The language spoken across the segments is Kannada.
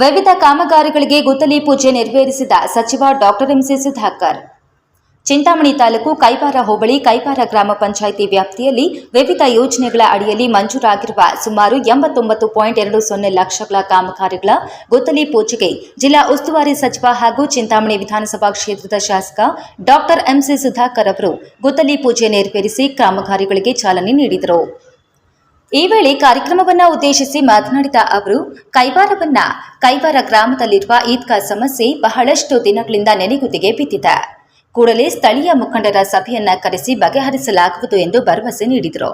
ವಿವಿಧ ಕಾಮಗಾರಿಗಳಿಗೆ ಗುದ್ದಲಿ ಪೂಜೆ ನೆರವೇರಿಸಿದ ಸಚಿವ ಡಾಕ್ಟರ್ ಎಂಸಿ ಸುಧಾಕರ್. ಚಿಂತಾಮಣಿ ತಾಲೂಕು ಕೈಪಾರ ಹೋಬಳಿ ಕೈಪಾರ ಗ್ರಾಮ ಪಂಚಾಯಿತಿ ವ್ಯಾಪ್ತಿಯಲ್ಲಿ ವಿವಿಧ ಯೋಜನೆಗಳ ಅಡಿಯಲ್ಲಿ ಮಂಜೂರಾಗಿರುವ ಸುಮಾರು ಎಂಬತ್ತೊಂಬತ್ತು ಪಾಯಿಂಟ್ ಎರಡು ಸೊನ್ನೆ ಲಕ್ಷಗಳ ಕಾಮಗಾರಿಗಳ ಗುದ್ದಲಿ ಪೂಜೆಗೆ ಜಿಲ್ಲಾ ಉಸ್ತುವಾರಿ ಸಚಿವ ಹಾಗೂ ಚಿಂತಾಮಣಿ ವಿಧಾನಸಭಾ ಕ್ಷೇತ್ರದ ಶಾಸಕ ಡಾಕ್ಟರ್ ಎಂಸಿ ಸುಧಾಕರ್ ಅವರು ಗುದ್ದಲಿ ಪೂಜೆ ನೆರವೇರಿಸಿ ಕಾಮಗಾರಿಗಳಿಗೆ ಚಾಲನೆ ನೀಡಿದರು. ಈ ವೇಳೆ ಕಾರ್ಯಕ್ರಮವನ್ನ ಉದ್ದೇಶಿಸಿ ಮಾತನಾಡಿದ ಅವರು, ಕೈವಾರವನ್ನ ಕೈವಾರ ಗ್ರಾಮದಲ್ಲಿರುವ ಈದ್ಗಾ ಸಮಸ್ಯೆ ಬಹಳಷ್ಟು ದಿನಗಳಿಂದ ನೆನೆಗುದಿಗೆ ಬಿದ್ದಿದೆ. ಕೂಡಲೇ ಸ್ಥಳೀಯ ಮುಖಂಡರ ಸಭೆಯನ್ನ ಕರೆಸಿ ಬಗೆಹರಿಸಲಾಗುವುದು ಎಂದು ಭರವಸೆ ನೀಡಿದರು.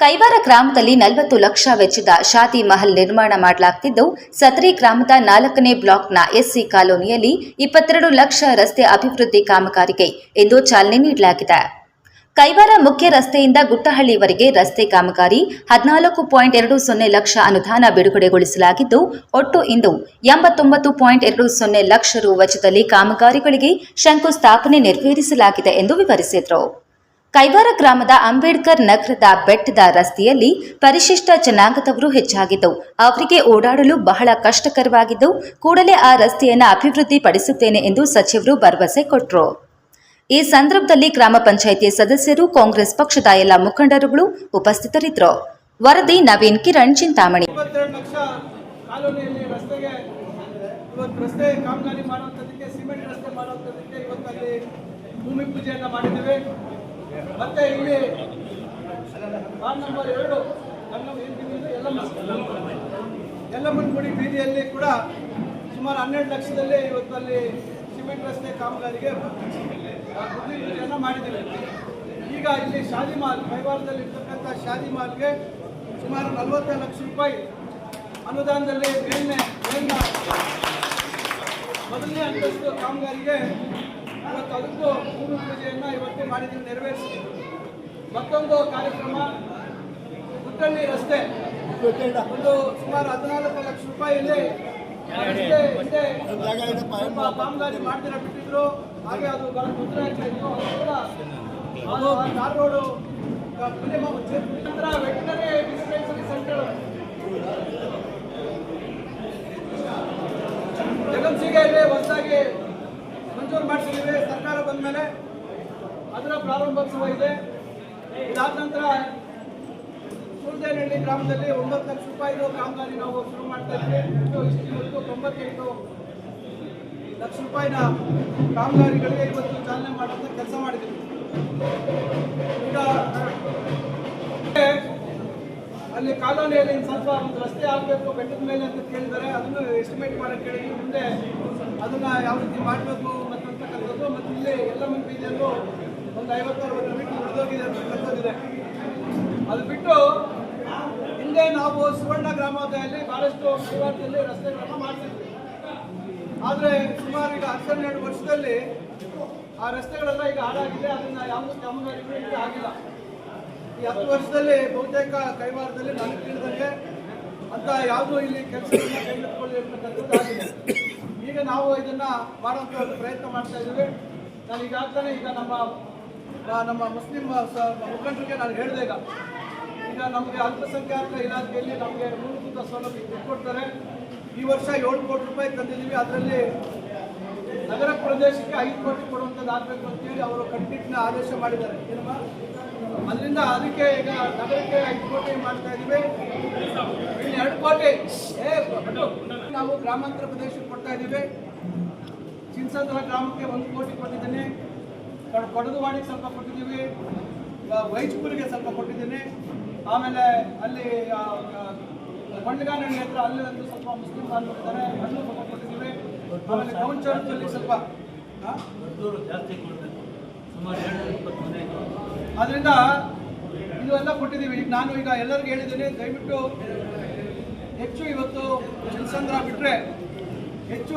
ಕೈವಾರ ಗ್ರಾಮದಲ್ಲಿ ನಲವತ್ತು ಲಕ್ಷ ವೆಚ್ಚದ ಶಾದಿ ಮಹಲ್ ನಿರ್ಮಾಣ ಮಾಡಲಾಗ್ತಿದ್ದು ಸತ್ರಿ ಗ್ರಾಮದ ನಾಲ್ಕನೇ ಬ್ಲಾಕ್ನ ಎಸ್ಸಿ ಕಾಲೋನಿಯಲ್ಲಿ ಇಪ್ಪತ್ತೆರಡು ಲಕ್ಷ ರಸ್ತೆ ಅಭಿವೃದ್ಧಿ ಕಾಮಗಾರಿಗೆ ಎಂದು ಚಾಲನೆ ನೀಡಲಾಗಿದೆ. ಕೈವಾರ ಮುಖ್ಯ ರಸ್ತೆಯಿಂದ ಗುಟ್ಟಹಳ್ಳಿವರೆಗೆ ರಸ್ತೆ ಕಾಮಗಾರಿ ಹದಿನಾಲ್ಕು ಪಾಯಿಂಟ್ ಎರಡು ಸೊನ್ನೆ ಲಕ್ಷ ಅನುದಾನ ಬಿಡುಗಡೆಗೊಳಿಸಲಾಗಿದ್ದು, ಒಟ್ಟು ಇಂದು ಎಂಬತ್ತೊಂಬತ್ತು ಪಾಯಿಂಟ್ ಎರಡು ಸೊನ್ನೆ ಲಕ್ಷ ರು ವೆಚ್ಚದಲ್ಲಿ ಕಾಮಗಾರಿಗಳಿಗೆ ಶಂಕುಸ್ಥಾಪನೆ ನೆರವೇರಿಸಲಾಗಿದೆ ಎಂದು ವಿವರಿಸಿದರು. ಕೈವಾರ ಗ್ರಾಮದ ಅಂಬೇಡ್ಕರ್ ನಗರದ ಬೆಟ್ಟದ ರಸ್ತೆಯಲ್ಲಿ ಪರಿಶಿಷ್ಟ ಜನಾಂಗದವರು ಹೆಚ್ಚಾಗಿದ್ದವು ಅವರಿಗೆ ಓಡಾಡಲು ಬಹಳ ಕಷ್ಟಕರವಾಗಿದ್ದು, ಕೂಡಲೇ ಆ ರಸ್ತೆಯನ್ನು ಅಭಿವೃದ್ಧಿಪಡಿಸುತ್ತೇನೆ ಎಂದು ಸಚಿವರು ಭರವಸೆ ಕೊಟ್ಟರು ಈ ಸಂದರ್ಭದಲ್ಲಿ ಗ್ರಾಮ ಪಂಚಾಯಿತಿ ಸದಸ್ಯರು, ಕಾಂಗ್ರೆಸ್ ಪಕ್ಷದ ಎಲ್ಲ ಮುಖಂಡರುಗಳು ಉಪಸ್ಥಿತರಿದ್ದರು. ವರದಿ ನವೀನ್ ಕಿರಣ್, ಚಿಂತಾಮಣಿ. ಯಲ್ಲಮ್ಮನ ಗುಡಿ ಬೀದಿಯಲ್ಲಿ ಕೂಡ ಸುಮಾರು ಹನ್ನೆರಡು ಲಕ್ಷದಲ್ಲಿ ಇವತ್ತು ಅಲ್ಲಿ ಸಿಮೆಂಟ್ ರಸ್ತೆ ಕಾಮಗಾರಿಗೆ ಯೋಜನೆಯನ್ನು ಮಾಡಿದ್ದೇವೆ. ಈಗ ಇಲ್ಲಿ ಶಾದಿ ಮಾಲ್ ಕೈವಾರದಲ್ಲಿ ಇರ್ತಕ್ಕಂಥ ಶಾದಿ ಮಾಲ್ಗೆ ಸುಮಾರು ನಲವತ್ತು ಲಕ್ಷ ರೂಪಾಯಿ ಅನುದಾನದಲ್ಲಿ ಮೇಲ್ನ ಮೊದಲನೇ ಅಂತಸ್ತು ಕಾಮಗಾರಿಗೆ ಇವತ್ತು ಅದಕ್ಕೂ ಭೂಮಿ ಪೂಜೆಯನ್ನು ಇವತ್ತೇ ಮಾಡಿದ್ದೀವಿ, ನೆರವೇರಿಸಿದ್ದೀವಿ. ಮತ್ತೊಂದು ಕಾರ್ಯಕ್ರಮ ಗುಟ್ಟಳ್ಳಿ ರಸ್ತೆ. ಒಂದು ಸುಮಾರು ಹದಿನಾಲ್ಕು ಲಕ್ಷ ರೂಪಾಯಿಯಲ್ಲಿ ಕಾಮಗಾರಿ ಮಾಡ್ತೀರ ಬಿಟ್ಟಿದ್ರು ಹಾಗೆ ಅದು ನಂತರ ವೆಟನರಿ ಡಿಸ್ಪೆನ್ಸರಿ ಸೆಂಟರ್ ಜಗನ್ಸಿಗೆಯಲ್ಲಿ ಹೊಸದಾಗಿ ಮಂಜೂರು ಮಾಡಿಸಿದ್ದೀವಿ ಸರ್ಕಾರ ಬಂದ ಮೇಲೆ ಅದರ ಪ್ರಾರಂಭೋತ್ಸವ ಇದೆ. ಇದಾದ ನಂತರ ಸೂರ್ಯನಹಳ್ಳಿ ಗ್ರಾಮದಲ್ಲಿ ಒಂಬತ್ತು ಲಕ್ಷ ರೂಪಾಯಿದು ಕಾಮಗಾರಿ ನಾವು ಶುರು ಮಾಡ್ತಾ ಇದ್ದೇವೆ. ಇದು ತೊಂಬತ್ತೆಂಟು ಲಕ್ಷ ರೂಪಾಯಿನ ಕಾಮಗಾರಿಗಳಿಗೆ ಇವತ್ತು ಚಾಲನೆ ಮಾಡುವಂಥ ಕೆಲಸ ಮಾಡಿದ್ದೀವಿ. ಈಗ, ಅಲ್ಲಿ ಕಾಲೋನಿಯಲ್ಲಿ ಸ್ವಲ್ಪ ಒಂದು ರಸ್ತೆ ಆಗಬೇಕು, ಬೆಟ್ಟದ ಮೇಲೆ ಅಂತ ಕೇಳಿದ್ದಾರೆ. ಅದನ್ನು ಎಸ್ಟಿಮೇಟ್ ಮಾಡಕ್ಕೆ ಹೇಳಿ ಮುಂದೆ ಅದನ್ನ ಯಾವ ರೀತಿ ಮಾಡಬೇಕು ಮತ್ತಂತಕ್ಕಂಥದ್ದು ಮತ್ತು ಇಲ್ಲಿ ಎಲ್ಲ ಬೀದಿಯಲ್ಲೂ ಒಂದು ಐವತ್ತಾರು ಅರವತ್ತು ಮೀಟರ್ ಅಂತ ಅಂತಕ್ಕಂಥದ್ದಿದೆ ಅದು ಬಿಟ್ಟು ಹಿಂದೆ ನಾವು ಸುವರ್ಣ ಗ್ರಾಮದಲ್ಲಿ ಬಹಳಷ್ಟು ಪರಿವಾರದಲ್ಲಿ ರಸ್ತೆಗಳನ್ನು ಮಾಡ್ತಿದ್ವಿ. ಆದರೆ ಸುಮಾರು ಈಗ ಹತ್ತೆರಡು ವರ್ಷದಲ್ಲಿ ಆ ರಸ್ತೆಗಳೆಲ್ಲ ಈಗ ಹಾಳಾಗಿದೆ, ಅದನ್ನ ಯಾವ ಕಾಮಗಾರಿಗಳು ಆಗಿಲ್ಲ. ಈ ಹತ್ತು ವರ್ಷದಲ್ಲಿ ಬಹುತೇಕ ಕೈವಾರದಲ್ಲಿ ನಾನು ತಿಳಿದಂಗೆ ಅಂತ ಯಾವುದೂ ಇಲ್ಲಿ ಕೆಲಸಗಳನ್ನ ಕೈಗೆತ್ತಿಕೊಳ್ಳಿರ್ತಕ್ಕಂಥದ್ದು ಆಗಿದೆ. ಈಗ ನಾವು ಇದನ್ನ ಮಾಡುವಂತ ಒಂದು ಪ್ರಯತ್ನ ಮಾಡ್ತಾ ಇದ್ದೀವಿ. ನಾನು ಈಗಾಗಲೇ ಈಗ ನಮ್ಮ ನಮ್ಮ ಮುಸ್ಲಿಂ ಮುಖಂಡರಿಗೆ ನಾನು ಹೇಳಿದೆ ಈಗ. ಈಗ ನಮಗೆ ಅಲ್ಪಸಂಖ್ಯಾತ ಇಲಾಖೆಯಲ್ಲಿ ನಮಗೆ ಮೂಲಭೂತ ಸೌಲಭ್ಯ ಕೊಡ್ತಾರೆ ಈ ವರ್ಷ ಏಳು ಕೋಟಿ ರೂಪಾಯಿ ತಂದಿದ್ದೀವಿ. ಅದರಲ್ಲಿ ನಗರ ಪ್ರದೇಶಕ್ಕೆ ಐದು ಕೋಟಿ ಕೊಡುವಂಥದ್ದು ಆಗಬೇಕು ಅಂತೇಳಿ ಅವರು ಕಟ್ಟುನಿಟ್ಟಿನ ಆದೇಶ ಮಾಡಿದ್ದಾರೆ. ಏನಮ್ಮ? ಅದರಿಂದ ಅದಕ್ಕೆ ಈಗ ನಗರಕ್ಕೆ ಐದು ಕೋಟಿ ಮಾಡ್ತಾ ಇದ್ದೀವಿ. ಇಲ್ಲಿ ಎರಡು ಕೋಟಿ. ನಾವು ಗ್ರಾಮಾಂತರ ಪ್ರದೇಶಕ್ಕೆ ಕೊಡ್ತಾ ಇದ್ದೀವಿ. ಚಿನ್ಸಂದ್ರ ಗ್ರಾಮಕ್ಕೆ ಒಂದು ಕೋಟಿ ಕೊಟ್ಟಿದ್ದೇನೆ. ಕಡ್- ಕೊಡದುವಾಡಿಗೆ ಸ್ವಲ್ಪ ಕೊಟ್ಟಿದ್ದೀವಿ. ವೈಜ್ಪುರಿಗೆ ಸ್ವಲ್ಪ ಕೊಟ್ಟಿದ್ದೀನಿ. ಆಮೇಲೆ ಅಲ್ಲಿ ಕೊಂಡಗಾನಹಳ್ಳಿ ಹತ್ರ ಅಲ್ಲಿ ಒಂದು ಸ್ವಲ್ಪ ಮುಸ್ಲಿಂ ಬಾಂಧವರಿದ್ದಾರೆ ಅಲ್ಲೂ ಸ್ವಲ್ಪ ಕೊಟ್ಟಿದ್ದೀವಿ. ಆಮೇಲೆ ಗೌಂಚರದಲ್ಲಿ ಸ್ವಲ್ಪ ಆ? ಅದರಿಂದ ಇವೆಲ್ಲ ಕೊಟ್ಟಿದ್ದೀವಿ. ಈಗ ನಾನು ಈಗ ಎಲ್ಲರಿಗೂ ಹೇಳಿದ್ದೀನಿ ದಯವಿಟ್ಟು ಹೆಚ್ಚು ಇವತ್ತು ಜನಸಂದ್ರ ಬಿಟ್ಟರೆ ಹೆಚ್ಚು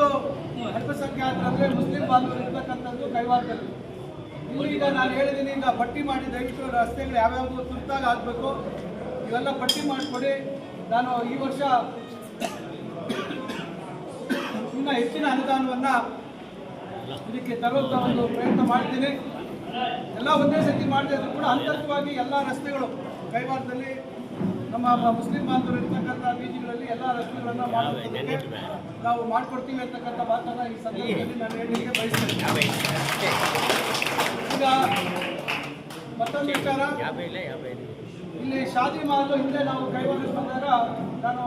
ಅಲ್ಪಸಂಖ್ಯಾತರಂದ್ರೆ ಮುಸ್ಲಿಂ ಬಾಂಧವರು ಇರ್ತಕ್ಕಂಥದ್ದು ಕೈವಾರದಲ್ಲಿ ಈಗ ನಾನು ಹೇಳಿದ್ದೀನಿ ಪಟ್ಟಿ ಮಾಡಿ ದಯವಿಟ್ಟು ರಸ್ತೆಗಳು ಯಾವ್ಯಾವ ತುರ್ತಾಗಿ ಆಗಬೇಕು ಇವೆಲ್ಲ ಪಟ್ಟಿ ಮಾಡಿಕೊಡಿ. ನಾನು ಈ ವರ್ಷ ಇನ್ನು ಹೆಚ್ಚಿನ ಅನುದಾನವನ್ನು ಇದಕ್ಕೆ ತರುವಂಥ ಒಂದು ಪ್ರಯತ್ನ ಮಾಡ್ತೀನಿ. ಎಲ್ಲ ಒಂದೇ ಸತಿ ಮಾಡದೇ ಕೂಡ ಅಂತರ್ಗತವಾಗಿ ಎಲ್ಲ ರಸ್ತೆಗಳು, ಕೈವಾರದಲ್ಲಿ ನಮ್ಮ ಮುಸ್ಲಿಂ ಬಾಂಧವರು ಇರ್ತಕ್ಕಂಥ ಬೀದಿಗಳಲ್ಲಿ ಎಲ್ಲ ರಸ್ತೆಗಳನ್ನು ಮಾಡೋದಕ್ಕೆ ನಾವು ಮಾಡಿಕೊಡ್ತೀವಿ ಅಂತಕ್ಕಂಥ ಮಾತನ್ನು ಈ ಸಂದರ್ಭದಲ್ಲಿ ನಾನು ಹೇಳಲಿಕ್ಕೆ ಬಯಸ್ತೇನೆ. ಈಗ ಮತ್ತೊಂದು ವಿಚಾರ. ಇಲ್ಲಿ ಶಾದಿ ಮಾಡಲು ಹಿಂದೆ ನಾವು ಕೈಗೊಂಡು ಬಂದಾಗ ನಾನು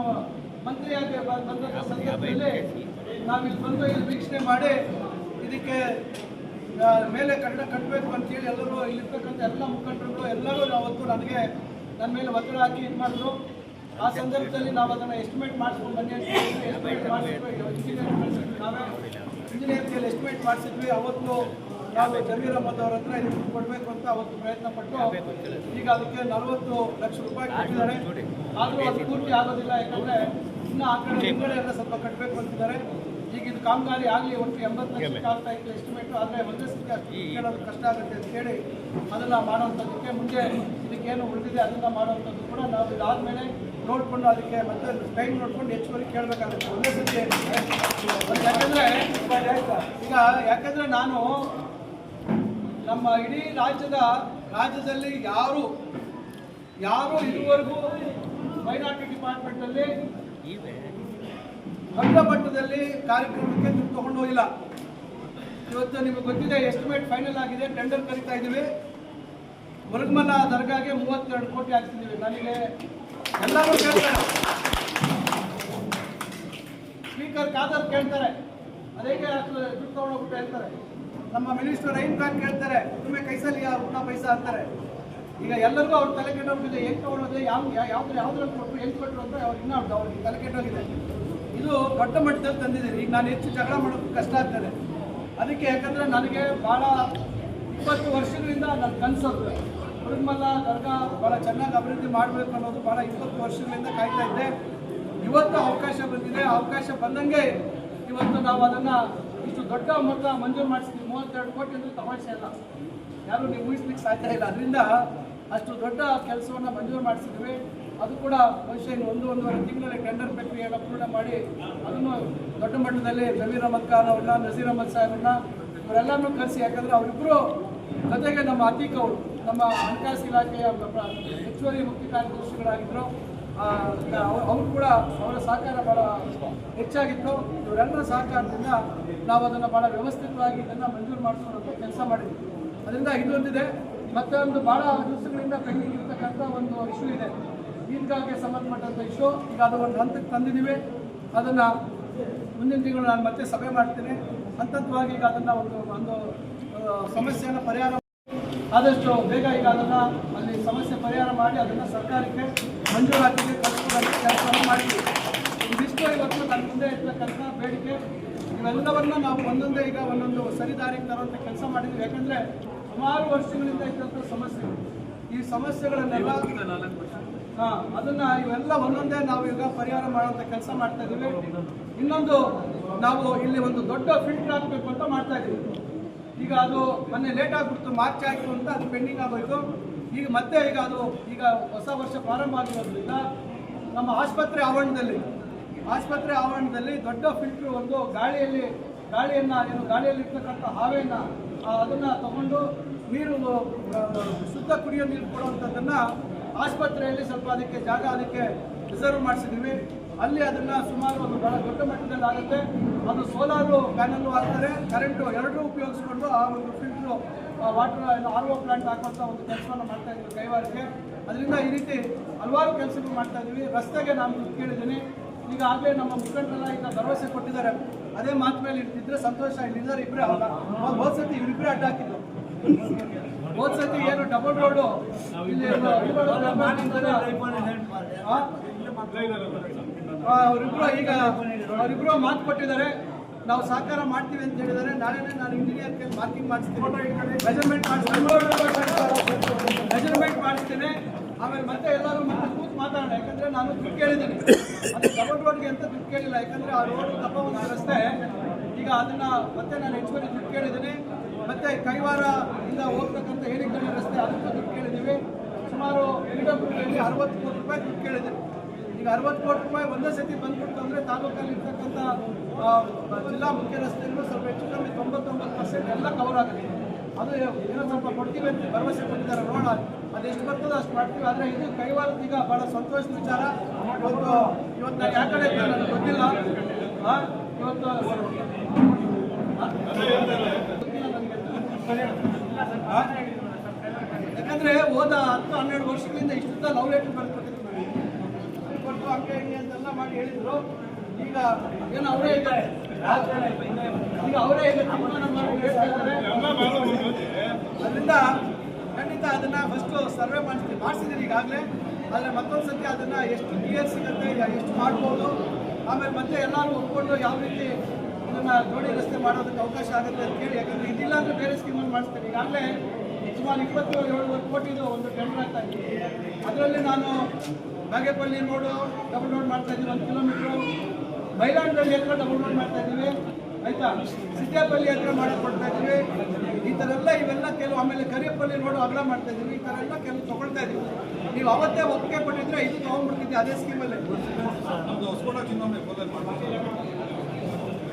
ಮಂತ್ರಿಯಾಗಿ ಬಂದ ಬಂದಂಥ ಸಂದರ್ಭದಲ್ಲಿ ನಾವು ಇಲ್ಲಿ ಬಂದು ಇಲ್ಲಿ ವೀಕ್ಷಣೆ ಮಾಡಿ ಇದಕ್ಕೆ ಮೇಲೆ ಕಟ್ಟ ಕಟ್ಟಬೇಕು ಅಂತೇಳಿ ಎಲ್ಲರೂ ಇಲ್ಲಿರ್ತಕ್ಕಂಥ ಎಲ್ಲ ಮುಖಂಡರುಗಳು ಎಲ್ಲರೂ ಅವತ್ತು ನನಗೆ ನನ್ನ ಮೇಲೆ ಒತ್ತಡ ಹಾಕಿ ಇದು ಮಾಡಿದ್ರು. ಆ ಸಂದರ್ಭದಲ್ಲಿ ನಾವು ಅದನ್ನು ಎಸ್ಟಿಮೇಟ್ ಮಾಡಿಸ್ಕೊಂಡು ಬನ್ನಿ ಎಸ್ಟಿಮೇಟ್ ಮಾಡಿಸಿದ್ವಿ. ನಾವೇ. ಇಂಜಿನಿಯರ್ಗೆ ಎಸ್ಟಿಮೇಟ್ ಮಾಡಿಸಿದ್ವಿ. ಅವತ್ತು ನಾವು ಜಮೀರ್ ಅಹಮದ್ ಅವ್ರ ಹತ್ರ ಇದು ಕೊಡಬೇಕು ಅಂತ ಅವತ್ತು ಪ್ರಯತ್ನ ಪಟ್ಟು ಈಗ ಅದಕ್ಕೆ ನಲವತ್ತು ಲಕ್ಷ ರೂಪಾಯಿ ಕೊಟ್ಟಿದ್ದಾರೆ. ಆದರೂ ಅದು ಪೂರ್ತಿ ಆಗೋದಿಲ್ಲ ಯಾಕಂದ್ರೆ ಇನ್ನು ಆ ಕಡೆ ಹಿಂಗಡೆ ಎಲ್ಲ ಸ್ವಲ್ಪ ಕಟ್ಟಬೇಕು ಅಂತಿದ್ದಾರೆ. ಈಗ ಇದು ಕಾಮಗಾರಿ ಆಗಲಿ ಒಟ್ಟು ಎಂಬತ್ತು ಲಕ್ಷ ಆಗ್ತಾ ಇತ್ತು ಎಸ್ಟಿಮೇಟ್ ಆದರೆ ಒಂದೇ ಸತಿ ಅಷ್ಟು ಕೇಳೋದು ಕಷ್ಟ ಆಗುತ್ತೆ ಅಂತ ಹೇಳಿ ಅದನ್ನ ಮಾಡುವಂಥದ್ದಕ್ಕೆ ಮುಂದೆ ಇದಕ್ಕೇನು ಉಳಿದಿದೆ ಅದನ್ನ ಮಾಡೋವಂಥದ್ದು ಕೂಡ ನಾವು ಇದಾದ್ಮೇಲೆ ನೋಡಿಕೊಂಡು ಅದಕ್ಕೆ ಮತ್ತೆ ಟೈಮ್ ನೋಡ್ಕೊಂಡು ಹೆಚ್ಚುವರಿ ಕೇಳಬೇಕಾಗುತ್ತೆ. ಒಂದೇ ಸತಿ ಯಾಕಂದ್ರೆ ಈಗ ಯಾಕಂದ್ರೆ ನಾನು ನಮ್ಮ ಇಡೀ ರಾಜ್ಯದ, ರಾಜ್ಯದಲ್ಲಿ ಯಾರು ಯಾರು ಇದುವರೆಗೂ ಮೈನಾರಿಟಿ ಡಿಪಾರ್ಟ್ಮೆಂಟಲ್ಲಿ ದೊಡ್ಡ ಮಟ್ಟದಲ್ಲಿ ಕಾರ್ಯಕ್ರಮಕ್ಕೆ ತಗೊಂಡು ಹೋಗಿಲ್ಲ. ಇವತ್ತು ನಿಮಗೆ ಗೊತ್ತಿದೆ ಎಸ್ಟಿಮೇಟ್ ಫೈನಲ್ ಆಗಿದೆ ಟೆಂಡರ್ ಕರಿತಾ ಇದ್ದೀವಿ. ಮುರುಗಮನ ದರ್ಗಾಗೆ ಮೂವತ್ತೆರಡು ಕೋಟಿ ಹಾಕ್ತಿದ್ದೀವಿ. ನನಗೆ ಎಲ್ಲರೂ ಕೇಳ್ತಾರೆ. ಸ್ಪೀಕರ್ ಖಾದರ್ ಕೇಳ್ತಾರೆ. ಅದೇಗೆ ದುಡ್ಡು ತಗೊಂಡೋಗ್ಬಿಟ್ಟು ಹೇಳ್ತಾರೆ. ನಮ್ಮ ಮಿನಿಸ್ಟರ್ ರೈನ್ ಖಾನ್ ಕೇಳ್ತಾರೆ ತುಮ್ಮೆ ಕೈಸಲ್ಲಿ ಉಣ್ಣ ಪೈಸಾ ಅಂತಾರೆ. ಈಗ ಎಲ್ಲರಿಗೂ ಅವ್ರ ತಲೆ ಕೆಟ್ಟೋಗಿದೆ ಹೆಂಗ್ ತಗೊಂಡೋದ್ರೆ ಯಾವ ಯಾವ್ದು, ಯಾವ್ದ್ರಲ್ಲಿ ಕೊಟ್ಟರು ಹೆಂಗ್ ಕೊಟ್ಟರು ಅಂತ ಅವ್ರು ಇನ್ನೂ ಅವ್ರು ಅವ್ರಿಗೆ ತಲೆ ಕೆಟ್ಟೋಗಿದೆ ಇದು ದೊಡ್ಡ ಮಟ್ಟದಲ್ಲಿ ತಂದಿದ್ದೀನಿ ಈಗ ನಾನು ಹೆಚ್ಚು ಜಗಳ ಮಾಡೋದು ಕಷ್ಟ ಆಗ್ತದೆ. ಅದಕ್ಕೆ ಯಾಕಂದ್ರೆ ನನಗೆ ಭಾಳ ಇಪ್ಪತ್ತು ವರ್ಷಗಳಿಂದ ನನ್ನ ಕನ್ಸೋದು. ಮುರುಗಮಲ್ಲ ದರ್ಗಾ ಭಾಳ ಚೆನ್ನಾಗಿ ಅಭಿವೃದ್ಧಿ ಮಾಡಬೇಕು ಅನ್ನೋದು ಭಾಳ ಇಪ್ಪತ್ತು ವರ್ಷಗಳಿಂದ ಕಾಯ್ತಾ ಇದ್ದೆ. ಇವತ್ತು ಅವಕಾಶ ಬಂದಿದೆ. ಅವಕಾಶ ಬಂದಂಗೆ ಇವತ್ತು ನಾವು ಅದನ್ನು ಇಷ್ಟು ದೊಡ್ಡ ಮೊತ್ತ ಮಂಜೂರು ಮಾಡಿಸ್ತೀವಿ. ಮೂವತ್ತೆರಡು ಕೋಟಿ ಅಂದ್ರೆ ತಮಾಷೆ ಅಲ್ಲ. ಯಾರು ನೀವು ಉಳಿಸ್ಲಿಕ್ಕೆ ಸಾಧ್ಯ ಇಲ್ಲ. ಅದರಿಂದ ಅಷ್ಟು ದೊಡ್ಡ ಕೆಲಸವನ್ನು ಮಂಜೂರು ಮಾಡಿಸಿದ್ವಿ. ಅದು ಕೂಡ ಬಹುಶಃ ಒಂದು, ಒಂದೂವರೆ ತಿಂಗಳಲ್ಲಿ ಟೆಂಡರ್ ಪ್ರಕ್ರಿಯೆಯನ್ನು ಪೂರ್ಣ ಮಾಡಿ ಅದನ್ನು ದೊಡ್ಡ ಮಟ್ಟದಲ್ಲಿ ಜಮೀರ್ ಅಹಮದ್ ಖಾನ್ ಅವ್ರನ್ನ, ನಜೀರ್ ಅಹಮದ್ ಸಾಹೇಬ್ರನ್ನ ಇವರೆಲ್ಲರನ್ನೂ ಕರೆಸಿ. ಯಾಕಂದರೆ ಅವರಿಬ್ಬರು ಜೊತೆಗೆ ನಮ್ಮ ಅತೀಕ್ ಅವರು ನಮ್ಮ ಹಣಕಾಸು ಇಲಾಖೆಯ ಹೆಚ್ಚುವರಿ ಮುಖ್ಯ ಕಾರ್ಯದರ್ಶಿಗಳಾಗಿದ್ದರು ಅವರು ಕೂಡ ಅವರ ಸಹಕಾರ ಭಾಳ ಹೆಚ್ಚಾಗಿತ್ತು. ಇವರೆಲ್ಲರ ಸಹಕಾರದಿಂದ ನಾವು ಅದನ್ನು ಭಾಳ ವ್ಯವಸ್ಥಿತವಾಗಿ ಇದನ್ನು ಮಂಜೂರು ಮಾಡಿಸುವಂಥ ಕೆಲಸ ಮಾಡಿದ್ವಿ. ಅದರಿಂದ ಇದೊಂದಿದೆ ಮತ್ತೊಂದು ಭಾಳ ದಿವಸಗಳಿಂದ ಪೆಂಡಿಂಗ್ ಇರ್ತಕ್ಕಂಥ ಒಂದು ಇಶ್ಯೂ ಇದೆ. ಈದ್ಗಾಗೆ ಸಂಬಂಧಪಟ್ಟಂಥ ಇಶ್ಯೂ ಈಗ ಅದು ಒಂದು ಹಂತಕ್ಕೆ ತಂದಿದ್ದೀವಿ. ಅದನ್ನು ಮುಂದಿನ ತಿಂಗಳು ನಾನು ಮತ್ತೆ ಸಭೆ ಮಾಡ್ತೀನಿ. ಹಂತವಾಗಿ ಈಗ ಅದನ್ನು ಒಂದು ಒಂದು ಸಮಸ್ಯೆಯನ್ನು ಪರಿಹಾರ ಆದಷ್ಟು ಬೇಗ ಈಗ ಅದನ್ನು ಅಲ್ಲಿ ಸಮಸ್ಯೆ ಪರಿಹಾರ ಮಾಡಿ ಅದನ್ನು ಸರ್ಕಾರಕ್ಕೆ ಮಂಜೂರಾತಿಗೆ ಕಳಿಸ್ಕೊಡೋಕ್ಕೆ ಕೆಲಸವನ್ನು ಮಾಡಿದ್ದೀವಿ. ಇದಿಷ್ಟು ಇವತ್ತು ತನ್ನ ಮುಂದೆ ಇರ್ತಕ್ಕಂಥ ಬೇಡಿಕೆ ಇವೆಲ್ಲವನ್ನ ನಾವು ಒಂದೊಂದೇ ಈಗ ಒಂದೊಂದು ಸರಿದಾರಿಗೆ ತರುವಂಥ ಕೆಲಸ ಮಾಡಿದ್ದೀವಿ. ಯಾಕಂದರೆ ಸುಮಾರು ವರ್ಷಗಳಿಂದ ಇದ್ದಂಥ ಸಮಸ್ಯೆ ಈ ಸಮಸ್ಯೆಗಳನ್ನೆಲ್ಲ ಹಾಂ ಅದನ್ನ ಇವೆಲ್ಲ ಒಂದೊಂದೇ ನಾವು ಈಗ ಪರಿಹಾರ ಮಾಡುವಂಥ ಕೆಲಸ ಮಾಡ್ತಾ ಇದ್ದೀವಿ ಇನ್ನೊಂದು ನಾವು ಇಲ್ಲಿ ಒಂದು ದೊಡ್ಡ ಫಿಲ್ಟರ್ ಹಾಕ್ಬೇಕು ಅಂತ ಮಾಡ್ತಾ ಇದ್ದೀವಿ ಈಗ ಅದು ಮೊನ್ನೆ ಲೇಟ್ ಆಗಿಬಿಡ್ತು ಮಾರ್ಚ್ ಆಯ್ತು ಅಂತ ಅದು ಪೆಂಡಿಂಗ್ ಆಗೋಯ್ತು. ಈಗ ಮತ್ತೆ ಈಗ ಅದು ಈಗ ಹೊಸ ವರ್ಷ ಪ್ರಾರಂಭ ಆಗಿರೋದ್ರಿಂದ ನಮ್ಮ ಆಸ್ಪತ್ರೆ ಆವರಣದಲ್ಲಿ ಆಸ್ಪತ್ರೆ ಆವರಣದಲ್ಲಿ ದೊಡ್ಡ ಫಿಲ್ಟ್ರ್ ಒಂದು ಗಾಳಿಯಲ್ಲಿ, ಗಾಳಿಯನ್ನು, ಏನು ಗಾಳಿಯಲ್ಲಿ ಇರ್ತಕ್ಕಂಥ ಹಾವೆಯನ್ನು ಅದನ್ನು ತಗೊಂಡು ನೀರು ಶುದ್ಧ ಕುಡಿಯೋ ನೀರು ಕೊಡುವಂಥದ್ದನ್ನು ಆಸ್ಪತ್ರೆಯಲ್ಲಿ ಸ್ವಲ್ಪ ಅದಕ್ಕೆ ಜಾಗ ಅದಕ್ಕೆ ರಿಸರ್ವ್ ಮಾಡಿಸಿದ್ದೀವಿ. ಅಲ್ಲಿ ಅದನ್ನು ಸುಮಾರು ಒಂದು ಬಹಳ ದೊಡ್ಡ ಮಟ್ಟದಲ್ಲಿ ಆಗುತ್ತೆ. ಅದು ಸೋಲಾರು ಪ್ಯಾನಲ್ಲು ಹಾಕ್ತಾರೆ. ಕರೆಂಟು ಎರಡೂ ಉಪಯೋಗಿಸ್ಕೊಂಡು ಆ ಒಂದು filter water R O plant ಹಾಕುವಂಥ ಒಂದು ಕೆಲಸವನ್ನು ಮಾಡ್ತಾ ಇದ್ದೀವಿ ಕೈವಾರಿಕೆ ಅದರಿಂದ ಈ ರೀತಿ ಹಲವಾರು ಕೆಲಸಗಳು ಮಾಡ್ತಾ ಇದ್ದೀವಿ ರಸ್ತೆಗೆ ನಾನು ಕೇಳಿದ್ದೀನಿ. ಈಗ ಆಗಲೇ ನಮ್ಮ ಮುಖಂಡರೆಲ್ಲ ಈಗ ಭರವಸೆ ಕೊಟ್ಟಿದ್ದಾರೆ. ಅದೇ ಮಾತು ಮೇಲೆ ಇರ್ತಿದ್ರೆ ಸಂತೋಷ ಇಲ್ಲಿದ್ದಾರೆ ಇಬ್ಬರೇ ಅಲ್ಲ. ಹೋದ ಸತಿ ಇವರಿಬ್ಬರೇ ಅಡ್ಡ ಹಾಕಿದ್ರು ಹೋದ ಸತಿ ಏನು ಡಬಲ್ ರೋಡು ಅವರಿಬ್ರು ಈಗ ಅವರಿಬ್ರು ಮಾತು ಕೊಟ್ಟಿದ್ದಾರೆ. ನಾವು ಸಹಕಾರ ಮಾಡ್ತೀವಿ ಅಂತ ಹೇಳಿದರೆ ನಾಳೆ ನಾನು ಇಂಜಿನಿಯರ್ ಕೈಲಿ ಮಾರ್ಕಿಂಗ್ ಮಾಡಿಸ್ತೀನಿ. ಮೆಜರ್ಮೆಂಟ್ ಮಾಡಿಸ್ತೀನಿ. ಮೆಜರ್ಮೆಂಟ್ ಮಾಡ್ತೇನೆ ಆಮೇಲೆ ಮತ್ತೆ ಎಲ್ಲರೂ ಮತ್ತೆ ಕೂತ್ ಮಾತಾಡೋಣ. ಯಾಕಂದ್ರೆ ನಾನು ದುಡ್ಡು ಕೇಳಿದ್ದೀನಿ. ಅದು ಡಬಲ್ ರೋಡ್ಗೆ ಅಂತ ದುಡ್ಡು ಕೇಳಿಲ್ಲ. ಯಾಕಂದ್ರೆ ಆ ರೋಡ್ ತಪ್ಪ ಒಂದು ರಸ್ತೆ. ಈಗ ಅದನ್ನ ಮತ್ತೆ ನಾನು ಹೆಚ್ಚುವರಿ ದುಡ್ಡು ಕೇಳಿದ್ದೀನಿ. ಮತ್ತೆ ಕೈವಾರ ಇಂದ ಹೋಗ್ತಕ್ಕಂಥ ಏರಿಕಳ್ಳಿ ರಸ್ತೆ ಅದಕ್ಕೂ ದುಡ್ಡು ಕೇಳಿದ್ದೀವಿ. ಸುಮಾರು ಎಲ್ಲಿ ಅರವತ್ತು ಕೋಟಿ ರೂಪಾಯಿ ದುಡ್ಡು ಕೇಳಿದ್ದೀನಿ. ಈಗ ಅರವತ್ತು ಕೋಟಿ ರೂಪಾಯಿ ಒಂದೇ ಸತಿ ಬಂದ್ಬಿಡ್ತು ಅಂದರೆ ತಾಲೂಕಲ್ಲಿ ಇರ್ತಕ್ಕಂಥ ಜಿಲ್ಲಾ ಮುಖ್ಯ ರಸ್ತೆಗಳು ಸ್ವಲ್ಪ ಹೆಚ್ಚು ಕಮ್ಮಿ ತೊಂಬತ್ತೊಂಬತ್ತು ಪರ್ಸೆಂಟ್ ಎಲ್ಲ ಕವರ್ ಆಗುತ್ತೆ ಅದು ಏನೋ ಸ್ವಲ್ಪ ಕೊಡ್ತೀವಿ ಅಂತ ಭರವಸೆ ಕೊಟ್ಟಿದ್ದಾರೆ, ನೋಡೋಣ. ಅದೆಷ್ಟು ಬರ್ತದೋ ಅಷ್ಟು ಮಾಡ್ತೀವಿ. ಆದರೆ ಇದು ಕೈವಾರದ ಈಗ ಭಾಳ ಸಂತೋಷದ ವಿಚಾರ. ಇವತ್ತು ಇವತ್ತು ನಾನು ಯಾಕಡೆ ಅಂತ ನನಗೆ ಗೊತ್ತಿಲ್ಲ. ಇವತ್ತು? ಯಾಕಂದ್ರೆ ಹೋದ ಹತ್ತು ಹನ್ನೆರಡು ವರ್ಷಗಳಿಂದ ಇಷ್ಟು ಲವ್ ಲೆಟರ್ ಬರ್ಕೊಟ್ಟಿದ್ರು ಕೊಟ್ಟು ಅಂತೆಲ್ಲ ಮಾಡಿ ಹೇಳಿದ್ರು. ಈಗ ಏನು ಅವರೇ ಈಗ ಈಗ ಅವರೇ ಈಗ ತೀರ್ಮಾನ ಇದ್ದಾರೆ. ಅದರಿಂದ ಖಂಡಿತ ಅದನ್ನ ಫಸ್ಟ್ ಸರ್ವೆ ಮಾಡಿಸ್ತೀವಿ ಮಾಡಿಸಿದ್ದೀನಿ ಈಗಾಗಲೇ. ಆದರೆ ಮತ್ತೊಂದು ಸತಿ ಅದನ್ನ ಎಷ್ಟು ಕ್ಲಿಯರ್ ಸಿಗುತ್ತೆ ಎಷ್ಟು ಮಾಡ್ಬೋದು, ಆಮೇಲೆ ಮತ್ತೆ ಎಲ್ಲರೂ ಒಪ್ಕೊಂಡು ಯಾವ ರೀತಿ ಇದನ್ನ ಜೋಡಿ ರಸ್ತೆ ಮಾಡೋದಕ್ಕೆ ಅವಕಾಶ ಆಗುತ್ತೆ ಅಂತ ಹೇಳಿ, ಯಾಕಂದ್ರೆ ಇದಿಲ್ಲ ಅಂದ್ರೆ ಬೇರೆ ಸ್ಕೀಮಲ್ಲಿ ಮಾಡಿಸ್ತೀನಿ. ಈಗಾಗಲೇ ಸುಮಾರು ಇಪ್ಪತ್ತು ಏಳುವರೆ ಕೋಟಿದು ಒಂದು ಟೆಂಡರ್ ಆಗ್ತಾ ಇದೆ. ಅದರಲ್ಲಿ ನಾನು ಬಾಗೇಪಲ್ಲಿ ರೋಡು ಡಬಲ್ ರೋಡ್ ಮಾಡ್ತಾ ಇದ್ದೀನಿ, ಒಂದು ಕಿಲೋಮೀಟ್ರು ಮೈಲಾಂಡ್ರಲ್ಲಿ ಹತ್ರ ಡೌನ್ಲೋಡ್ ಮಾಡ್ತಾ ಇದ್ದೀವಿ. ಆಯ್ತಾ? ಸಿದ್ದೇಪಲ್ಲಿ ಹತ್ರ ಮಾಡಿಕೊಡ್ತಾ ಇದ್ದೀವಿ. ಈ ಥರ ಎಲ್ಲ ಇವೆಲ್ಲ ಕೆಲವು ಆಮೇಲೆ ಕರಿಯಪ್ಪಲ್ಲಿ ನೋಡು ಅಗಲ ಮಾಡ್ತಾ ಇದ್ದೀವಿ. ಈ ಥರ ಎಲ್ಲ ಕೆಲವು ತೊಗೊಳ್ತಾ ಇದ್ದೀವಿ. ನೀವು ಅವತ್ತೇ ಒಪ್ಪಿಗೆ ಕೊಟ್ಟಿದ್ರೆ ಇದು ತೊಗೊಂಡ್ಬಿಡ್ತಿದ್ದೆ ಅದೇ ಸ್ಕೀಮಲ್ಲಿ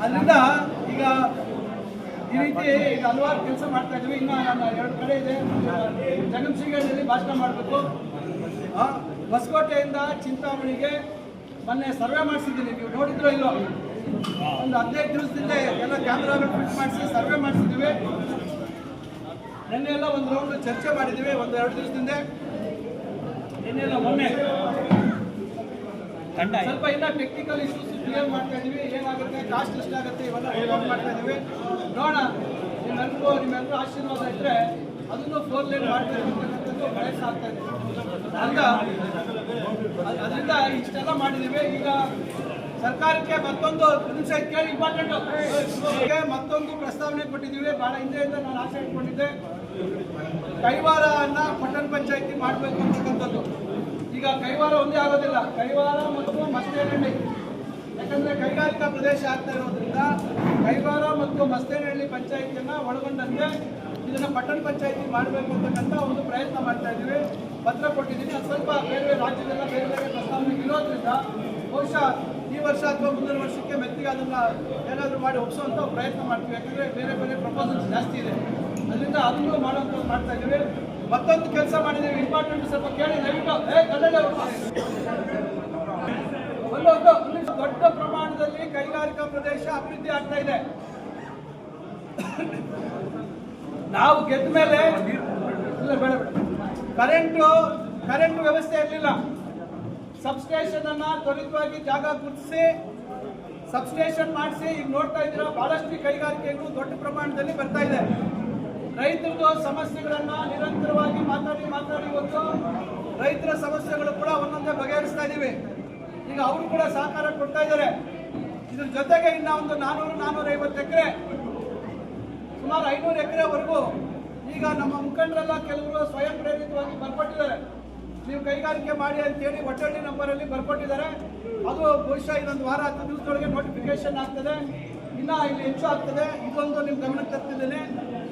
ಅಲ್ಲಿಂದ ಈಗ ಈ ರೀತಿ ಈಗ ಹಲವಾರು ಕೆಲಸ ಮಾಡ್ತಾ ಇದ್ದೀವಿ. ಇನ್ನು ನಾನು ಎರಡು ಕಡೆ ಇದೆ. ಜಗನ್ಸಿಂಗಲ್ಲಿ ಭಾಷಣ ಮಾಡಬೇಕು. ಹೊಸಕೋಟೆಯಿಂದ ಚಿಂತಾಮಣಿಗೆ ಮೊನ್ನೆ ಸರ್ವೆ ಮಾಡಿಸಿದ್ದೀನಿ ನೀವು ನೋಡಿದ್ರೋ ಇಲ್ಲೋ ಒಂದು ಹದಿನೈದು ದಿವಸದಿಂದ ಎಲ್ಲ ಕ್ಯಾಮ್ರಾಗಳು ಫಿಟ್ ಮಾಡಿಸಿ ಸರ್ವೆ ಮಾಡಿಸಿದ್ದೀವಿ. ನಿನ್ನೆ ಎಲ್ಲ ಒಂದು ರೌಂಡ್ ಚರ್ಚೆ ಮಾಡಿದ್ದೀವಿ ಒಂದು ಎರಡು ದಿವಸದಿಂದ. ನಿನ್ನೆ ಎಲ್ಲ ಮೊನ್ನೆ ಸ್ವಲ್ಪ ಇನ್ನ ಟೆಕ್ನಿಕಲ್ ಇಶ್ಯೂಸ್ ಕ್ಲಿಯರ್ ಮಾಡ್ತಾ ಇದೀವಿ ಏನಾಗುತ್ತೆ ಕಾಸ್ಟ್ ಎಷ್ಟಾಗುತ್ತೆ ಇವೆಲ್ಲ ರಿಪೋರ್ಟ್ ಮಾಡ್ತಾ ಇದೀವಿ. ನೋಡೋಣ ನಿಮ್ಮೆಲ್ಲರೂ ನಿಮ್ಮೆಲ್ಲರೂ ಆಶೀರ್ವಾದ ಇದ್ರೆ ಅದನ್ನು ಫೋರ್ ಲೈನ್ ಮಾಡಬೇಕು ಅದರಿಂದ ಇಷ್ಟೆಲ್ಲ ಮಾಡಿದೀವಿ. ಈಗ ಸರ್ಕಾರಕ್ಕೆ ಮತ್ತೊಂದು ನಿಮಿಷ ಕೇಳಿ ಇಂಪಾರ್ಟೆಂಟ್ ಮತ್ತೊಂದು ಪ್ರಸ್ತಾವನೆ ಕೊಟ್ಟಿದ್ದೀವಿ ಬಹಳ ಹಿಂದೆಯಿಂದ ನಾನು ಆಸೆ ಇಟ್ಕೊಂಡಿದ್ದೆ. ಕೈವಾರನ್ನ ಪಟ್ಟಣ ಪಂಚಾಯತಿ ಮಾಡಬೇಕು ಅಂತಕ್ಕಂಥದ್ದು. ಈಗ ಕೈವಾರ ಒಂದೇ ಆಗೋದಿಲ್ಲ. ಕೈವಾರ ಮತ್ತು ಮಸ್ತೇನಹಳ್ಳಿ. ಯಾಕಂದ್ರೆ ಕೈಗಾರಿಕಾ ಪ್ರದೇಶ ಆಗ್ತಾ ಇರೋದ್ರಿಂದ ಕೈವಾರ ಮತ್ತು ಮಸ್ತೇನಹಳ್ಳಿ ಪಂಚಾಯತಿಯನ್ನ ಒಳಗೊಂಡಂತೆ ಇದನ್ನ ಪಟ್ಟಣ ಪಂಚಾಯತಿ ಮಾಡಬೇಕು ಅಂತಕ್ಕಂಥ ಒಂದು ಪ್ರಯತ್ನ ಮಾಡ್ತಾ ಇದ್ದೀವಿ. ಪತ್ರ ಕೊಟ್ಟಿದ್ದೀನಿ. ಅದು ಸ್ವಲ್ಪ ಬೇರೆ ಬೇರೆ ರಾಜ್ಯದೆಲ್ಲ ಬೇರೆ ಬೇರೆ ಪ್ರಸ್ತಾವನೆ ಇರೋದ್ರಿಂದ ಬಹುಶಃ ಈ ವರ್ಷ ಅಥವಾ ಮುಂದಿನ ವರ್ಷಕ್ಕೆ ಮೆತ್ತಿಗೆ ಅದನ್ನ ಏನಾದರೂ ಮಾಡಿ ಒಪ್ಪಿಸುವಂತ ಪ್ರಯತ್ನ ಮಾಡ್ತೀವಿ. ಯಾಕಂದರೆ ಬೇರೆ ಬೇರೆ ಪ್ರಪೋಸಲ್ಸ್ ಜಾಸ್ತಿ ಇದೆ. ಅದರಿಂದ ಅದನ್ನು ಮಾಡುವಂಥದ್ದು ಮಾಡ್ತಾ ಇದ್ದೀವಿ. ಮತ್ತೊಂದು ಕೆಲಸ ಮಾಡಿದ್ದೀವಿ. ಇಂಪಾರ್ಟೆಂಟ್ ಸ್ವಲ್ಪ ಕೇಳಿ. ದಯವಿಟ್ಟು, ಏ ದೊಡ್ಡ ಪ್ರಮಾಣದಲ್ಲಿ ಕೈಗಾರಿಕಾ ಪ್ರದೇಶ ಅಭಿವೃದ್ಧಿ ಆಗ್ತಾ ಇದೆ. ನಾವು ಗೆದ್ದ ಮೇಲೆ ಇಲ್ಲ, ಬೇಡ ಕರೆಂಟು, ಕರೆಂಟ್ ವ್ಯವಸ್ಥೆ ಇರಲಿಲ್ಲ. ಸಬ್ಸ್ಟೇಷನ್ ಅನ್ನ ತ್ವರಿತವಾಗಿ ಜಾಗ ಗುರುತಿಸಿ ಸಬ್ಸ್ಟೇಷನ್ ಮಾಡಿಸಿ, ಈಗ ನೋಡ್ತಾ ಇದ್ದೀರಾ, ಬಹಳಷ್ಟು ಕೈಗಾರಿಕೆಗಳು ದೊಡ್ಡ ಪ್ರಮಾಣದಲ್ಲಿ ಬರ್ತಾ ಇದೆ. ರೈತರದ್ದು ಸಮಸ್ಯೆಗಳನ್ನ ನಿರಂತರವಾಗಿ ಮಾತಾಡಿ ಮಾತಾಡಿ ಒಂದು ರೈತರ ಸಮಸ್ಯೆಗಳು ಕೂಡ ಒಂದೊಂದೇ ಬಗೆಹರಿಸ್ತಾ ಇದೀವಿ ಈಗ ಅವರು ಕೂಡ ಸಹಕಾರ ಕೊಡ್ತಾ ಇದ್ದಾರೆ. ಇದ್ರ ಜೊತೆಗೆ ಇನ್ನ ಒಂದು ನಾನೂರು ನಾನೂರ ಐವತ್ತು ಎಕರೆ ಸುಮಾರು ಐನೂರು ಎಕರೆವರೆಗೂ ಈಗ ನಮ್ಮ ಮುಖಂಡರೆಲ್ಲ ಕೆಲವರು ಸ್ವಯಂ ಪ್ರೇರಿತವಾಗಿ ಬರ್ಕೊಟ್ಟಿದ್ದಾರೆ. ನೀವು ಕೈಗಾರಿಕೆ ಮಾಡಿ ಅಂತೇಳಿ ಒಟ್ಟಳ್ಳಿ ನಂಬರಲ್ಲಿ ಬರ್ಕೊಟ್ಟಿದ್ದಾರೆ. ಅದು ಬಹುಶಃ ಇನ್ನೊಂದು ವಾರ ಹತ್ತು ದಿವಸದೊಳಗೆ ನೋಟಿಫಿಕೇಶನ್ ಆಗ್ತದೆ. ಇನ್ನ ಇಲ್ಲಿ ಹೆಚ್ಚು ಆಗ್ತದೆ. ಇದೊಂದು ನಿಮ್ಮ ಗಮನಕ್ಕೆ ತರ್ತಿದ್ದೇನೆ.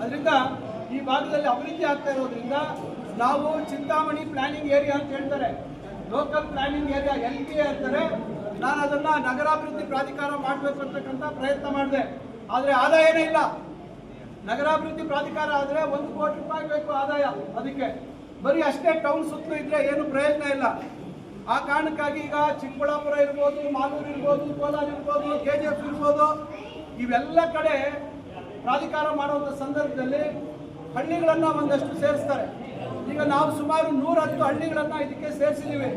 ಅದರಿಂದ ಈ ಭಾಗದಲ್ಲಿ ಅಭಿವೃದ್ಧಿ ಆಗ್ತಾ ಇರೋದ್ರಿಂದ ನಾವು ಚಿಂತಾಮಣಿ ಪ್ಲಾನಿಂಗ್ ಏರಿಯಾ ಅಂತ ಹೇಳ್ತಾರೆ. Local planning area L P ಅಂತಾರೆ. ನಾನು ಅದನ್ನ ನಗರಾಭಿವೃದ್ಧಿ ಪ್ರಾಧಿಕಾರ ಮಾಡಬೇಕು ಅಂತಕ್ಕಂಥ ಪ್ರಯತ್ನ ಮಾಡಿದೆ. ಆದರೆ ಆದಾಯನೇ ಇಲ್ಲ. ನಗರಾಭಿವೃದ್ಧಿ ಪ್ರಾಧಿಕಾರ ಆದರೆ ಒಂದು ಕೋಟಿ ರೂಪಾಯಿ ಬೇಕು ಆದಾಯ ಅದಕ್ಕೆ. ಬರೀ ಅಷ್ಟೇ ಟೌನ್ ಸುತ್ತಲೂ ಇದ್ರೆ ಏನು ಪ್ರಯೋಜನ ಇಲ್ಲ. ಆ ಕಾರಣಕ್ಕಾಗಿ ಈಗ ಚಿಕ್ಕಬಳ್ಳಾಪುರ ಇರ್ಬೋದು, ಮಾಲೂರು ಇರ್ಬೋದು, ಕೋಲಾರ ಇರ್ಬೋದು ಕೆ ಜಿ ಎಫ್ ಇರ್ಬೋದು, ಇವೆಲ್ಲ ಕಡೆ ಪ್ರಾಧಿಕಾರ ಮಾಡುವಂಥ ಸಂದರ್ಭದಲ್ಲಿ ಹಳ್ಳಿಗಳನ್ನು ಒಂದಷ್ಟು ಸೇರಿಸ್ತಾರೆ. ಈಗ ನಾವು ಸುಮಾರು ನೂರ ಹತ್ತು ಹಳ್ಳಿಗಳನ್ನ ಇದಕ್ಕೆ ಸೇರಿಸಿದ್ದೀವಿ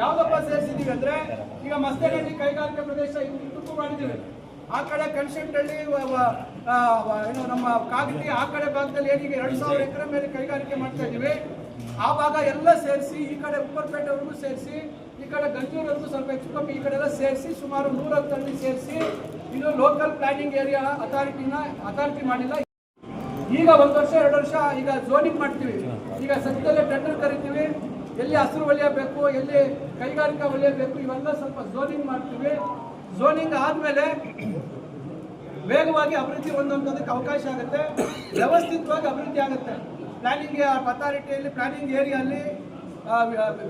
ಯಾವುದಪ್ಪ ಸೇರಿಸಿದ್ದೀವಿ ಅಂದರೆ ಈಗ ಮಸ್ತೆಹಳ್ಳಿ ಕೈಗಾರಿಕಾ ಪ್ರದೇಶ ಇದಕ್ಕೂ ಮಾಡಿದ್ದೀವಿ ಆ ಕಡೆ ಕನ್ಸೆಂಟಳ್ಳಿ ಏನು, ನಮ್ಮ ಕಾಗತಿ ಆ ಕಡೆ ಭಾಗದಲ್ಲಿ ಏನೀಗ ಎರಡು ಸಾವಿರ ಎಕರೆ ಮೇಲೆ ಕೈಗಾರಿಕೆ ಮಾಡ್ತಾ ಇದ್ದೀವಿ. ಆ ಭಾಗ ಎಲ್ಲ ಸೇರಿಸಿ ಈ ಕಡೆ ಉಪ್ಪರ್ಪೇಟೆವರೆಗೂ ಸೇರಿಸಿ, ಈ ಕಡೆ ಗಂಜೂರವರೆಗೂ ಸ್ವಲ್ಪ ಹೆಚ್ಚು ಕಮ್ಮಿ ಈ ಕಡೆ ಎಲ್ಲ ಸೇರಿಸಿ ಸುಮಾರು ನೂರತ್ತು ಹಳ್ಳಿ ಸೇರಿಸಿ ಇದು ಲೋಕಲ್ ಪ್ಲಾನಿಂಗ್ ಏರಿಯಾ ಅಥಾರಿಟಿನ ಅಥಾರಿಟಿ ಮಾಡಿಲ್ಲ. ಈಗ ಒಂದು ವರ್ಷ, ಎರಡು ವರ್ಷ ಈಗ ಝೋನಿಂಗ್ ಮಾಡ್ತೀವಿ. ಈಗ ಸದ್ಯದಲ್ಲೇ ಟೆಂಡರ್ ಕರಿತೀವಿ. ಎಲ್ಲಿ ಹಸಿರು ವಲಯ ಬೇಕು, ಎಲ್ಲಿ ಕೈಗಾರಿಕಾ ವಲಯ ಬೇಕು, ಇವೆಲ್ಲ ಸ್ವಲ್ಪ ಝೋನಿಂಗ್ ಮಾಡ್ತೀವಿ. ಝೋನಿಂಗ್ ಆದಮೇಲೆ ವೇಗವಾಗಿ ಅಭಿವೃದ್ಧಿ ಹೊಂದುವಂಥದ್ದಕ್ಕೆ ಅವಕಾಶ ಆಗುತ್ತೆ. ವ್ಯವಸ್ಥಿತವಾಗಿ ಅಭಿವೃದ್ಧಿ ಆಗುತ್ತೆ. ಪ್ಲಾನಿಂಗ್ ಅಥಾರಿಟಿಯಲ್ಲಿ, ಪ್ಲಾನಿಂಗ್ ಏರಿಯಲ್ಲಿ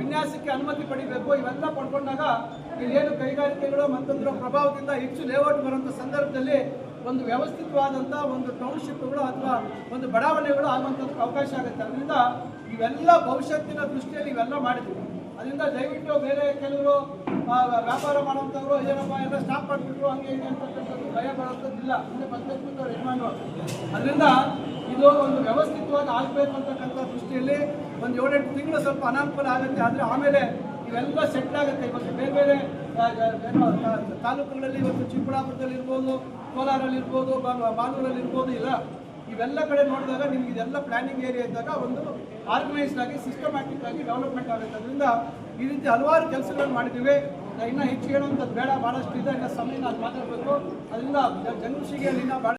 ವಿನ್ಯಾಸಕ್ಕೆ ಅನುಮತಿ ಪಡಿಬೇಕು. ಇವೆಲ್ಲ ಪಡ್ಕೊಂಡಾಗ ಇಲ್ಲಿ ಏನು ಕೈಗಾರಿಕೆಗಳು ಮತ್ತೊಂದರ ಪ್ರಭಾವದಿಂದ ಹೆಚ್ಚು ಲೇಔಟ್ ಬರುವಂಥ ಸಂದರ್ಭದಲ್ಲಿ ಒಂದು ವ್ಯವಸ್ಥಿತವಾದಂಥ ಒಂದು ಟೌನ್ಶಿಪ್ಗಳು ಅಥವಾ ಒಂದು ಬಡಾವಣೆಗಳು ಆಗುವಂಥದ್ದು ಅವಕಾಶ ಆಗುತ್ತೆ. ಅದರಿಂದ ಇವೆಲ್ಲ ಭವಿಷ್ಯತ್ತಿನ ದೃಷ್ಟಿಯಲ್ಲಿ ಇವೆಲ್ಲ ಮಾಡಿದ್ವಿ. ಅದರಿಂದ ದಯವಿಟ್ಟು ಬೇರೆ ಕೆಲವರು ವ್ಯಾಪಾರ ಮಾಡುವಂಥವ್ರು ಏನಪ್ಪ ಎಲ್ಲ ಸ್ಟಾಪ್ ಮಾಡಿಬಿಟ್ರು, ಹಂಗೆ ಹಿಂಗೆ ಅಂತಕ್ಕಂಥದ್ದು ಭಯ ಬರೋಂಥದ್ದಿಲ್ಲ. ಮುಂದೆ ಅವ್ರು ಯಜಮಾನರು. ಅದರಿಂದ ಇದು ಒಂದು ವ್ಯವಸ್ಥಿತವಾಗಿ ಆಗಬೇಕು ಅಂತಕ್ಕಂಥ ದೃಷ್ಟಿಯಲ್ಲಿ ಒಂದು ಏಳೆಂಟು ತಿಂಗಳು ಸ್ವಲ್ಪ ಅನಾನುಕೂಲ ಆಗುತ್ತೆ. ಆದರೆ ಆಮೇಲೆ ಇವೆಲ್ಲ ಸೆಟ್ ಆಗುತ್ತೆ. ಇವತ್ತು ಬೇರೆ ಬೇರೆ ತಾಲೂಕುಗಳಲ್ಲಿ ಇವತ್ತು ಚಿಕ್ಕಬಳ್ಳಾಪುರದಲ್ಲಿ ಇರ್ಬೋದು ಕೋಲಾರಲ್ಲಿ ಇರ್ಬೋದು ಬಾನೂರಲ್ಲಿ ಇರ್ಬೋದು ಇಲ್ಲ. ಇವೆಲ್ಲ ಕಡೆ ನೋಡಿದಾಗ ನಿಮ್ಗೆ ಇದೆಲ್ಲ ಪ್ಲಾನಿಂಗ್ ಏರಿಯಾ ಇದ್ದಾಗ ಒಂದು ಆರ್ಗನೈಸ್ಡ್ ಆಗಿ ಸಿಸ್ಟಮ್ಯಾಟಿಕ್ ಆಗಿ ಡೆವಲಪ್ಮೆಂಟ್ ಆಗುತ್ತೆ. ಅದರಿಂದ ಈ ರೀತಿ ಹಲವಾರು ಕೆಲಸಗಳನ್ನು ಮಾಡಿದ್ದೀವಿ. ಇನ್ನೂ ಹೆಚ್ಚು ಹೇಳುವಂಥದ್ದು ಬೇಡ ಭಾಳಷ್ಟು ಇದೆ. ಇನ್ನೂ ಸಮಯ ನಾನು ಮಾತಾಡಬೇಕು ಅದರಿಂದ ಅಲ್ಲಿನ ಭಾಳ